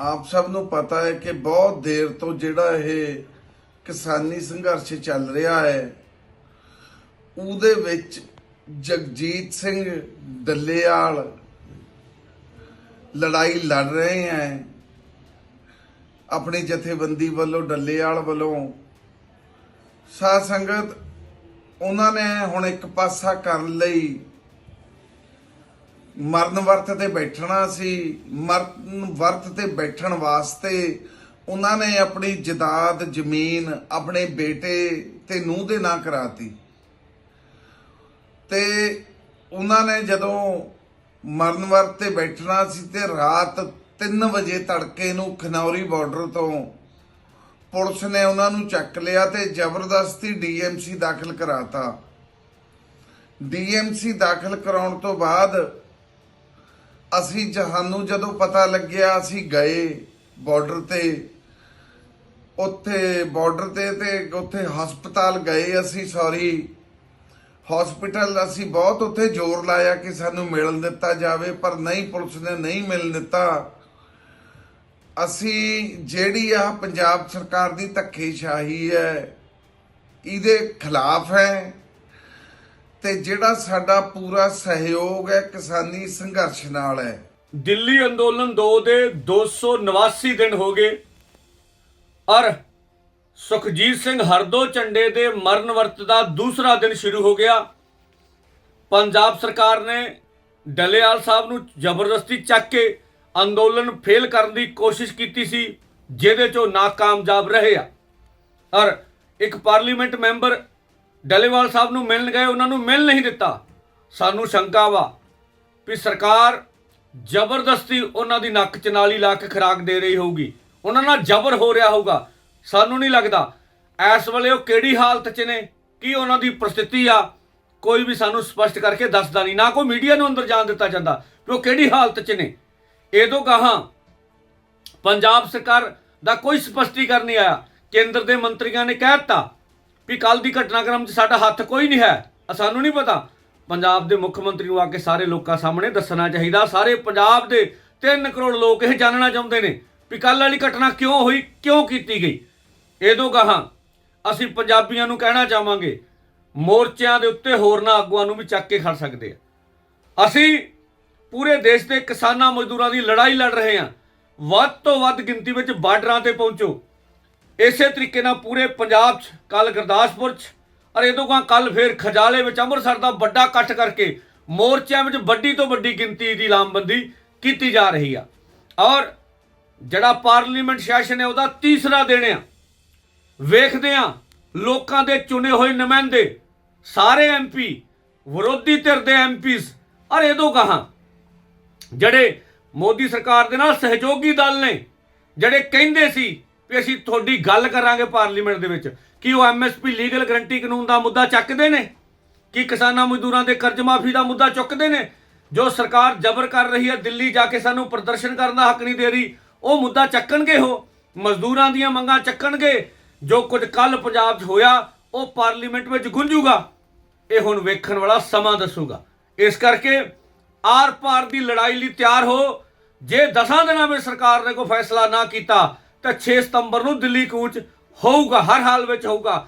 ਆਪ ਸਭ ਨੂੰ ਪਤਾ ਹੈ ਕਿ ਬਹੁਤ ਦੇਰ ਤੋਂ ਜਿਹੜਾ ਇਹ ਕਿਸਾਨੀ ਸੰਘਰਸ਼ ਚੱਲ ਰਿਹਾ ਹੈ, ਉਹਦੇ ਵਿੱਚ ਜਗਜੀਤ ਸਿੰਘ ਡੱਲੇਵਾਲ ਲੜਾਈ ਲੜ ਰਹੇ ਹੈ। ਆਪਣੀ ਜਥੇਬੰਦੀ ਵੱਲੋਂ ਡੱਲੇਵਾਲ ਵੱਲੋਂ ਸਾਧ ਸੰਗਤ ਉਹਨਾਂ ਨੇ ਹੁਣ ਇੱਕ ਪਾਸਾ ਕਰਨ ਲਈ ਮਰਨ ਵਰਤ ਤੇ ਬੈਠਣਾ ਸੀ, ਮਰਨ ਵਰਤ ਤੇ ਬੈਠਣ ਵਾਸਤੇ ਉਹਨਾਂ ਨੇ ਆਪਣੀ ਜਦਾਦ, ਜ਼ਮੀਨ ਆਪਣੇ ਬੇਟੇ ਤੇ ਨੂੰਹ ਦੇ ਨਾਂ ਕਰਾਤੀ। ਤੇ ਉਹਨਾਂ ਨੇ ਜਦੋਂ ਮਰਨ ਵਰਤ ਤੇ ਬੈਠਣਾ ਸੀ ਤੇ ਰਾਤ 3 ਵਜੇ ਤੜਕੇ ਨੂੰ ਖਨੌਰੀ ਬਾਰਡਰ ਤੋਂ ਪੁਲਿਸ ਨੇ ਉਹਨਾਂ ਨੂੰ ਚੱਕ ਲਿਆ ਤੇ ਜ਼ਬਰਦਸਤੀ ਡੀਐਮਸੀ ਦਾਖਲ ਕਰਾਤਾ। ਡੀਐਮਸੀ ਦਾਖਲ ਕਰਾਉਣ ਤੋਂ ਬਾਅਦ ਅਸੀਂ ਜਹਾਨੂੰ ਜਦੋਂ ਪਤਾ ਲੱਗਿਆ, ਅਸੀਂ ਗਏ ਬਾਰਡਰ ਤੇ। ਉੱਥੇ ਬਾਰਡਰ ਤੇ ਤੇ ਉੱਥੇ ਹਸਪਤਾਲ ਗਏ ਅਸੀਂ ਸੌਰੀ ਹਸਪੀਟਲ ਅਸੀਂ ਬਹੁਤ ਉੱਥੇ ਜ਼ੋਰ ਲਾਇਆ ਕਿ ਸਾਨੂੰ ਮਿਲਣ ਦਿੱਤਾ ਜਾਵੇ, ਪਰ ਨਹੀਂ, ਪੁਲਿਸ ਨੇ ਨਹੀਂ ਮਿਲਣ ਦਿੱਤਾ। ਅਸੀਂ ਜਿਹੜੀ ਆ ਪੰਜਾਬ ਸਰਕਾਰ ਦੀ ਧੱਕੇਸ਼ਾਹੀ ਹੈ, ਇਹਦੇ ਖਿਲਾਫ ਹੈ। ਤੇ ਜਿਹੜਾ ਸਾਡਾ ਪੂਰਾ ਸਹਿਯੋਗ ਹੈ ਕਿਸਾਨੀ ਸੰਘਰਸ਼ ਨਾਲ ਹੈ। ਦਿੱਲੀ ਅੰਦੋਲਨ 2 ਦੇ 289 ਦਿਨ ਹੋ ਗਏ। ਔਰ ਸੁਖਜੀਤ ਸਿੰਘ ਹਰਦੋ ਝੰਡੇ ਦੇ ਮਰਨ ਵਰਤ ਦਾ ਦੂਸਰਾ ਦਿਨ ਸ਼ੁਰੂ ਹੋ ਗਿਆ। ਪੰਜਾਬ ਸਰਕਾਰ ਨੇ ਡਲੇਵਾਲ ਸਾਹਿਬ ਨੂੰ ਜ਼ਬਰਦਸਤੀ ਚੱਕ ਕੇ ਅੰਦੋਲਨ ਫੇਲ ਕਰਨ ਦੀ ਕੋਸ਼ਿਸ਼ ਕੀਤੀ ਸੀ, ਜਿਹਦੇ ਚੋਂ ਨਾਕਾਮਯਾਬ ਰਹੇ ਆ। ਔਰ ਇੱਕ ਪਾਰਲੀਮੈਂਟ ਮੈਂਬਰ ਡਲੇਵਾਲ ਸਾਹਿਬ ਨੂੰ ਮਿਲਣ ਗਏ, ਉਹਨਾਂ ਨੂੰ ਮਿਲ ਨਹੀਂ ਦਿੱਤਾ। ਸਾਨੂੰ ਸ਼ੰਕਾ ਵਾ ਵੀ ਸਰਕਾਰ ਜ਼ਬਰਦਸਤੀ ਉਹਨਾਂ ਦੀ ਨੱਕ 'ਚ ਨਾਲੀ ਲਾ ਕੇ ਖਰਾਕ ਦੇ ਰਹੀ ਹੋਊਗੀ। ਉਹਨਾਂ ਨਾਲ ਜ਼ਬਰ ਹੋ ਰਿਹਾ ਹੋਊਗਾ। ਸਾਨੂੰ ਨਹੀਂ ਲੱਗਦਾ। ਇਸ ਵੇਲੇ ਉਹ ਕਿਹੜੀ ਹਾਲਤ 'ਚ ਨੇ? ਕੀ ਉਹਨਾਂ ਦੀ ਪ੍ਰਸਥਿਤੀ ਆ? ਕੋਈ ਵੀ ਸਾਨੂੰ ਸਪਸ਼ਟ ਕਰਕੇ ਦੱਸਦਾ ਨਹੀਂ। ਨਾ ਕੋਈ ਮੀਡੀਆ ਨੂੰ ਅੰਦਰ ਜਾਣ ਦਿੱਤਾ ਜਾਂਦਾ ਵੀ ਉਹ ਕਿਹੜੀ ਹਾਲਤ 'ਚ ਨੇ। ਇਹਦੋਂ ਗਾਹਾਂ ਪੰਜਾਬ ਸਰਕਾਰ ਦਾ ਕੋਈ ਸਪਸ਼ਟੀਕਰਨ ਨਹੀਂ ਆਇਆ। ਕੇਂਦਰ ਦੇ ਮੰਤਰੀਆਂ ਨੇ ਕਹਿ ਦਿੱਤਾ ਵੀ ਕੱਲ ਦੀ ਘਟਨਾਕ੍ਰਮ 'ਚ ਸਾਡਾ ਹੱਥ ਕੋਈ ਨਹੀਂ ਹੈ। ਸਾਨੂੰ ਨਹੀਂ ਪਤਾ। ਪੰਜਾਬ ਦੇ ਮੁੱਖ ਮੰਤਰੀ ਨੂੰ ਆ ਕੇ ਸਾਰੇ ਲੋਕਾਂ ਸਾਹਮਣੇ ਦੱਸਣਾ ਚਾਹੀਦਾ। ਸਾਰੇ ਪੰਜਾਬ ਦੇ 3 ਕਰੋੜ ਲੋਕ ਇਹ ਜਾਣਨਾ ਚਾਹੁੰਦੇ ਨੇ ਵੀ ਕੱਲ ਵਾਲੀ ਘਟਨਾ ਕਿਉਂ ਹੋਈ, ਕਿਉਂ ਕੀਤੀ ਗਈ। ਇਹਦੋਂ ਗਾਹਾਂ ਅਸੀਂ ਪੰਜਾਬੀਆਂ ਨੂੰ ਕਹਿਣਾ ਚਾਹਾਂਗੇ, ਮੋਰਚਿਆਂ ਦੇ ਉੱਤੇ ਹੋਰਨਾਂ ਆਗੂਆਂ ਨੂੰ ਵੀ ਚੱਕ ਕੇ ਖੜ ਸਕਦੇ ਆ। ਅਸੀਂ ਪੂਰੇ ਦੇਸ਼ ਦੇ ਕਿਸਾਨਾਂ ਮਜ਼ਦੂਰਾਂ ਦੀ ਲੜਾਈ ਲੜ ਰਹੇ ਹਾਂ। ਵੱਧ ਤੋਂ ਵੱਧ ਗਿਣਤੀ ਵਿੱਚ ਬਾਰਡਰਾਂ ਤੇ ਪਹੁੰਚੋ। ਇਸੇ ਤਰੀਕੇ ਨਾਲ ਪੂਰੇ ਪੰਜਾਬ 'ਚ ਕੱਲ ਗੁਰਦਾਸਪੁਰ 'ਚ, ਔਰ ਇਹ ਤੋਂ ਕੱਲ ਫੇਰ ਖਜਾਲੇ ਵਿੱਚ ਅੰਮ੍ਰਿਤਸਰ ਦਾ ਵੱਡਾ ਇਕੱਠ ਕਰਕੇ ਮੋਰਚਿਆਂ ਵਿੱਚ ਵੱਡੀ ਤੋਂ ਵੱਡੀ ਗਿਣਤੀ ਦੀ ਲਾਮਬੰਦੀ ਕੀਤੀ ਜਾ ਰਹੀ ਆ। ਔਰ ਜਿਹੜਾ ਪਾਰਲੀਮੈਂਟ ਸੈਸ਼ਨ ਹੈ, ਉਹਦਾ ਤੀਸਰਾ ਦਿਨ ਆ। ਵੇਖਦੇ ਆ, ਲੋਕਾਂ ਦੇ ਚੁਣੇ ਹੋਏ ਨੁਮਾਇੰਦੇ, ਸਾਰੇ ਐਮਪੀ ਵਿਰੋਧੀ ਧਿਰ ਦੇ ਐਮਪੀਸ ਔਰ ਇਹਦੋਂ ਕਹਾ ਜਿਹੜੇ ਮੋਦੀ ਸਰਕਾਰ ਦੇ ਨਾਲ ਸਹਿਯੋਗੀ ਦਲ ਨੇ, ਜਿਹੜੇ ਕਹਿੰਦੇ ਸੀ ਵੀ ਅਸੀਂ ਤੁਹਾਡੀ ਗੱਲ ਕਰਾਂਗੇ ਪਾਰਲੀਮੈਂਟ ਦੇ ਵਿੱਚ ਕੀ ਉਹ ਐਮਐਸਪੀ ਲੀਗਲ ਗਰੰਟੀ ਕਾਨੂੰਨ ਦਾ ਮੁੱਦਾ ਚੱਕਦੇ ਨੇ? ਕੀ ਕਿਸਾਨਾਂ ਮਜ਼ਦੂਰਾਂ ਦੇ ਕਰਜ਼ ਮਾਫੀ ਦਾ ਮੁੱਦਾ ਚੁੱਕਦੇ ਨੇ? ਜੋ ਸਰਕਾਰ ਜ਼ਬਰ ਕਰ ਰਹੀ ਹੈ, ਦਿੱਲੀ ਜਾ ਕੇ ਸਾਨੂੰ ਪ੍ਰਦਰਸ਼ਨ ਕਰਨ ਦਾ ਹੱਕ ਨਹੀਂ ਦੇ ਰਹੀ, ਉਹ ਮੁੱਦਾ ਚੱਕਣਗੇ ਉਹ? ਮਜ਼ਦੂਰਾਂ ਦੀਆਂ ਮੰਗਾਂ ਚੱਕਣਗੇ? ਜੋ ਕੁਝ ਕੱਲ ਪੰਜਾਬ 'ਚ ਹੋਇਆ, ਉਹ ਪਾਰਲੀਮੈਂਟ ਵਿੱਚ ਗੁੰਜੂਗਾ ਇਹ ਹੁਣ ਵੇਖਣ ਵਾਲਾ ਸਮਾਂ ਦੱਸੂਗਾ। ਇਸ ਕਰਕੇ ਆਰ ਪਾਰ ਦੀ ਲੜਾਈ ਲਈ ਤਿਆਰ ਹੋ। ਜੇ ਦਸਾਂ ਦਿਨਾਂ ਵਿੱਚ ਸਰਕਾਰ ਨੇ ਕੋਈ ਫੈਸਲਾ ਨਾ ਕੀਤਾ ਤਾਂ 6 ਸਤੰਬਰ ਨੂੰ ਦਿੱਲੀ ਕੂਚ ਹੋਊਗਾ ਹਰ ਹਾਲ ਵਿੱਚ ਹੋਊਗਾ।